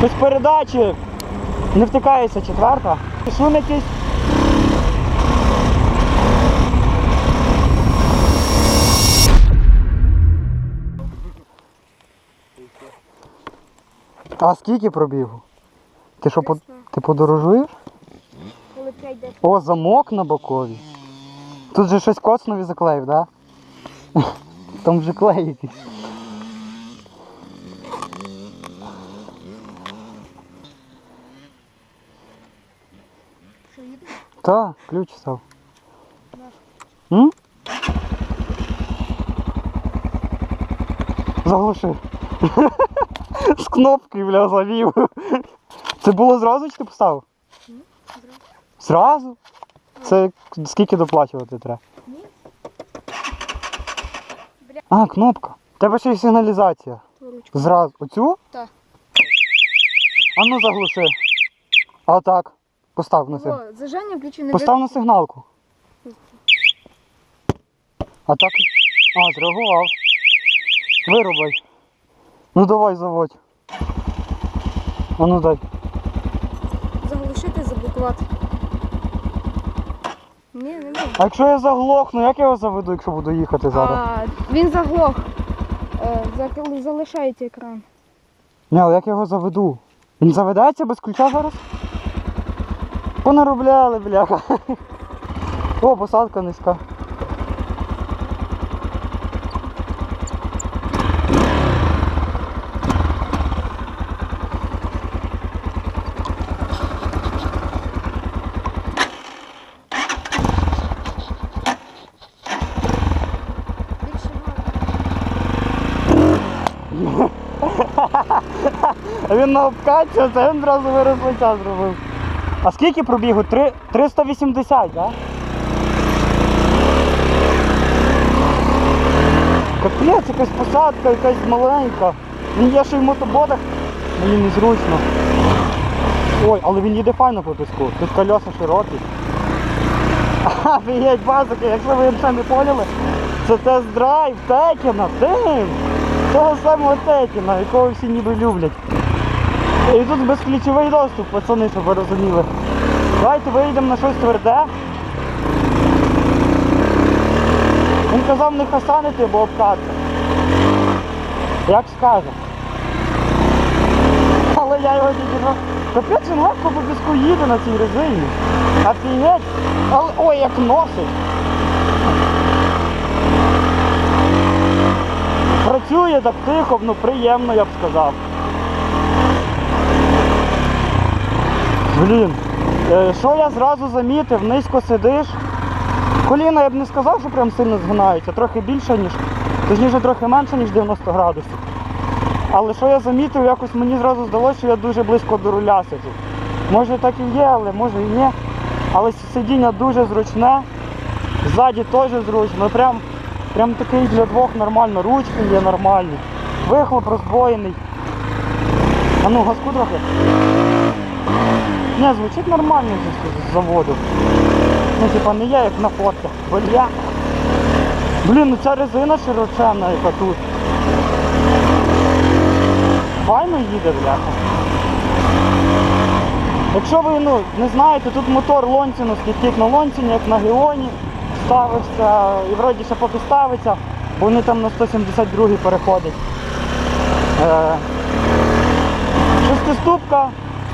Без передачі не втикається четверта. Шум якийсь. А скільки пробігу? Ти що, по- ти подорожуєш? О, замок на бокові. Тут же щось коцнові заклеїв, так? Да? Там вже клей якийсь. Та, ключ став. М? Заглушив. З кнопки, бля, завів. Це було зразу чи ти поставив? Зразу? Це скільки доплачувати треба? А, кнопка. Тебе ще й сигналізація. Зразу. Оцю? Так. А ну заглуши. А так. Постав на сиг... О, зажання включене. Постав на сигналку. А так. А, зреагував. Вирубай. Ну давай заводь. А ну дай. Заглушити, заблокувати. Ні, не можу. А якщо я заглохну, як я його заведу, якщо буду їхати зараз? А, він заглох. Е, за- залишаєте екран. Ні, але як я його заведу? Він заведеться без ключа зараз? Понаробляли, бляха. О, посадка низька. Він на обкатці, це він одразу вирослиця зробив. А скільки пробігу? Три- 380, так? Да? Капець, якась посадка, якась маленька. Він є ще й в мотоботах, мені незручно. Ой, але він їде файно по піску. Тут колеса широкі. Офігеть, базики, якщо ви ще не поняли, це тест-драйв Текіна, тим, того самого Текіна, якого всі ніби люблять. І тут безключовий доступ, пацани, щоб ви розуміли. Давайте вийдемо на щось тверде. Він казав не хасанити, бо обкати. Як скаже. Але я його підірвав. Капець він легко по піску їде на цій резині. А Офігеть. Але ой, як носить. Працює так тихо, ну приємно, я б сказав. Блін, е, що я зразу замітив, низько сидиш. Коліна я б не сказав, що прям сильно згинаються, трохи більше, ніж, точніше трохи менше, ніж 90 градусів. Але що я замітив, якось мені зразу здалося, що я дуже близько до руля сиджу. Може так і є, але може і ні. Але сидіння дуже зручне, ззаді теж зручно. Прям, прям такий для двох нормально. Ручки є нормальні. Вихлоп роздвоєний. А ну газку трохи. Не, звучить нормально з, заводу. Ну, типа не є як на фотках. Бля. Блін, ну ця резина широченна, яка тут. Файно їде, бляха. Якщо ви ну, не знаєте, тут мотор лонціновський, тільки на лонціні, як на Геоні, ставився і вроді ще поки ставиться, бо вони там на 172 переходять. Е, шестиступка,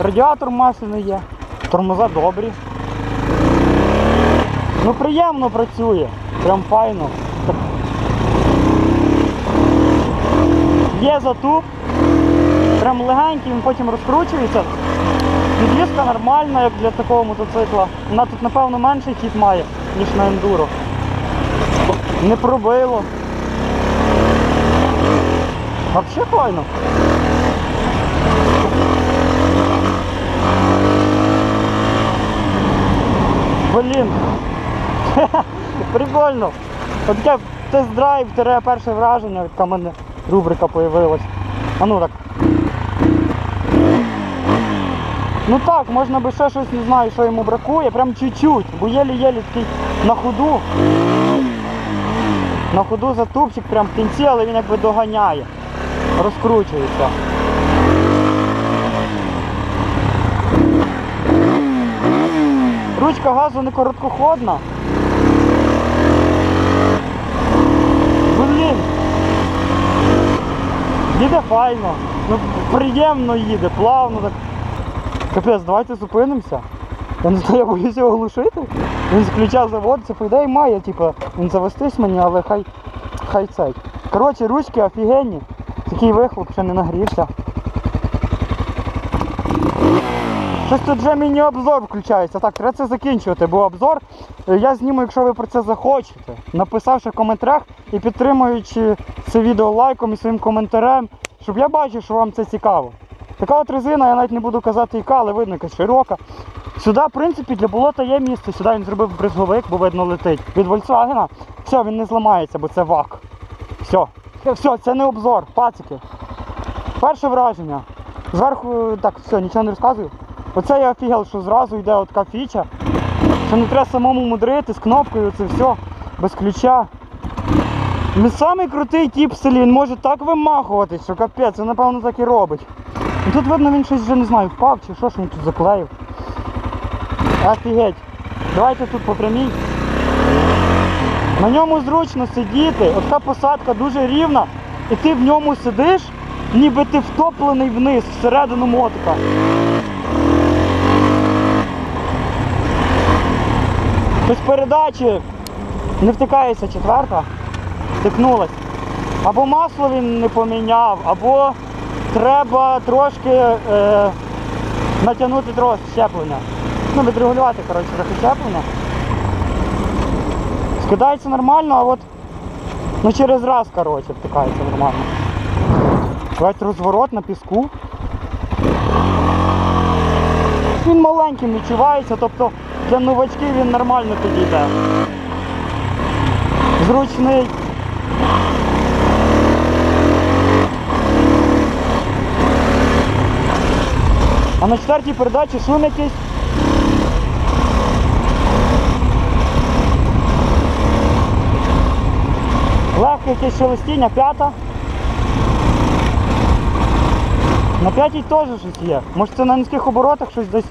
радіатор масляний є, тормоза добрі. Ну приємно працює, прям файно. Є затуп, прям легенький, він потім розкручується. Підвізка нормальна, як для такого мотоцикла. Вона тут, напевно, менший хід має, ніж на ендуро. Не пробило. Взагалі файно. Блін. Прикольно. От таке тест-драйв, тире перше враження, яка в мене рубрика появилась. А ну так. Ну так, можна би ще щось, не знаю, що йому бракує, прям чуть-чуть, бо єлі-єлі такий на ходу. На ходу затупчик прям в кінці, але він якби доганяє. Розкручується. Ручка газу не короткоходна. Блін. Їде файно. Ну, приємно їде, плавно так. Капець, давайте зупинимося. Я не знаю, я боюся його глушити. Він з ключа заводиться, по ідеї має, типу, він завестись мені, але хай хай цей. Коротше, ручки офігенні. Такий вихлоп ще не нагрівся. Щось тут вже міні-обзор включається. Так, треба це закінчувати, бо обзор е, я зніму, якщо ви про це захочете. Написавши в коментарях і підтримуючи це відео лайком і своїм коментарем, щоб я бачив, що вам це цікаво. Така от резина, я навіть не буду казати яка, але видно, якась широка. Сюди, в принципі, для болота є місце. Сюди він зробив бризговик, бо видно летить. Від Volkswagen. Все, він не зламається, бо це вак. Все. Все, це не обзор, пацики. Перше враження. Зверху, так, все, нічого не розказую. Оце я офігел, що зразу йде от така фіча. Що не треба самому мудрити з кнопкою, це все, без ключа. Самий крутий тіп в селі, він може так вимахуватись, що капець, він напевно так і робить. І тут видно він щось вже не знаю, впав чи що, що він тут заклеїв. Офігеть. Давайте тут по прямій. На ньому зручно сидіти, така посадка дуже рівна, і ти в ньому сидиш, ніби ти втоплений вниз, всередину мотика. Без передачі не втикається четверта, втикнулась. Або масло він не поміняв, або треба трошки е, натягнути трос щеплення. Ну, відрегулювати, коротше, трохи щеплення. Скидається нормально, а от ну, через раз, коротше, втикається нормально. Давайте розворот на піску. Він маленьким відчувається, тобто для новачків він нормально підійде. Зручний. А на четвертій передачі шум якийсь. Легке якесь шелестіння, п'ята. На п'ятій теж щось є. Може це на низьких оборотах щось десь.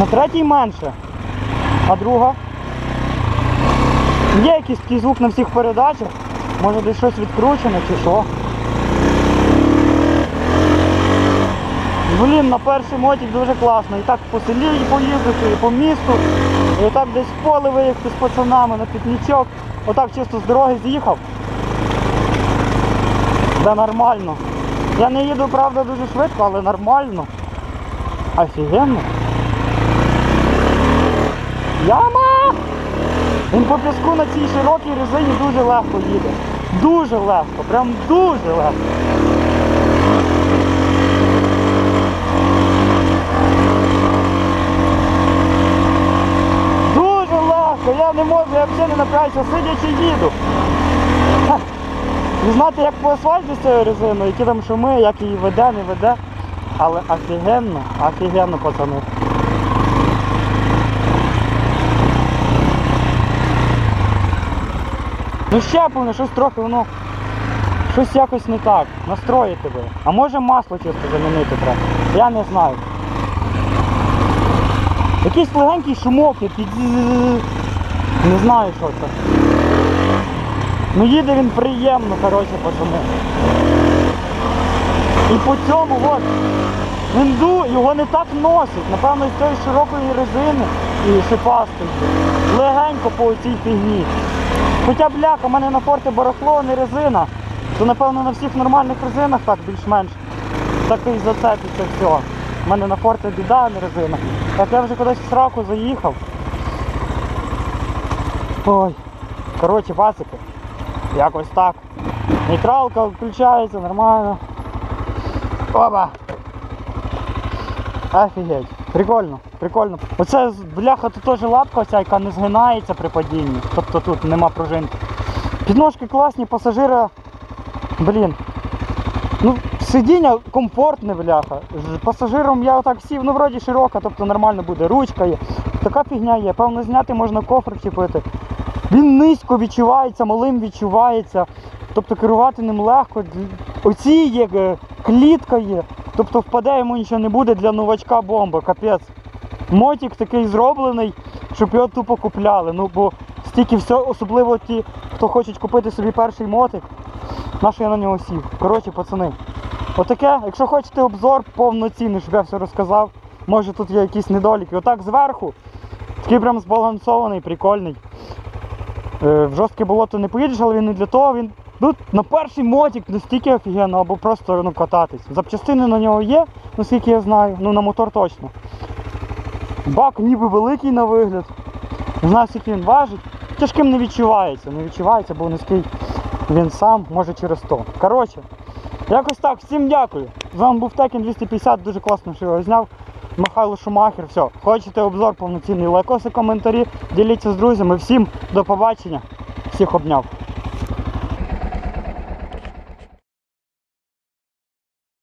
На третій менше. А друга? Є якийсь такий звук на всіх передачах. Може десь щось відкручене чи що. Блін, на перший мотик дуже класно. І так по селі поїздити, і по місту. І так десь в поле виїхати з пацанами на пікнічок. Отак чисто з дороги з'їхав. Да нормально. Я не їду, правда, дуже швидко, але нормально. Офігенно. Яма! Він по піску на цій широкій резині дуже легко їде. Дуже легко, прям дуже легко. Дуже легко, я не можу, я взагалі не напрягаюся, сидячи їду. Не знати, як по асфальту з цією резиною, які там шуми, як її веде, не веде. Але офігенно, офігенно, пацани. Ну щеплення, щось трохи воно. Щось якось не так. Настроїти би. А може масло чисто замінити треба. Я не знаю. Якийсь легенький шумок, який. Не знаю що це. Ну їде він приємно, коротше, по шуму. І по цьому, от, він ду, його не так носить. Напевно, з цієї широкої резини і шипастої. Легенько по цій фігні. Хоча бляха, у мене на форті барахло, не резина. То напевно на всіх нормальних резинах так більш-менш такий зацепиться все. У мене на форті біда, а не резина. Так я вже кудись в сраку заїхав. Ой. Коротше, пацики. Якось так. Нейтралка включається нормально. Оба! Офігеть. Прикольно, прикольно. Оце бляха тут теж лапка оця, яка не згинається при падінні. Тобто тут нема пружинки. Підножки класні, пасажира. Блін. Ну, сидіння комфортне, бляха. Пасажиром я отак сів, ну вроді широка, тобто нормально буде. Ручка є. Така фігня є. Певно, зняти можна кофр чіпити. Він низько відчувається, малим відчувається. Тобто керувати ним легко. Оці є, клітка є. Тобто впаде йому нічого не буде для новачка бомба, капець. Мотик такий зроблений, щоб його тупо купляли. Ну бо стільки все, особливо ті, хто хочуть купити собі перший мотик. На що я на нього сів? Коротше, пацани. Отаке, якщо хочете обзор повноцінний, щоб я все розказав, може тут є якісь недоліки. Отак зверху, такий прям збалансований, прикольний. Е, в жорстке болото не поїдеш, але він не для того, він ну, на перший мотик настільки офігенно, або просто ну, кататись. Запчастини на нього є, наскільки я знаю, ну на мотор точно. Бак ніби великий на вигляд. Не знаю, скільки він важить. Тяжким не відчувається, не відчувається, бо низький він сам, може через то. Коротше, якось так, всім дякую. З вами був Текен 250, дуже класно, що його зняв. Михайло Шумахер, все. Хочете обзор повноцінний, лайкоси, коментарі, діліться з друзями. Всім до побачення. Всіх обняв.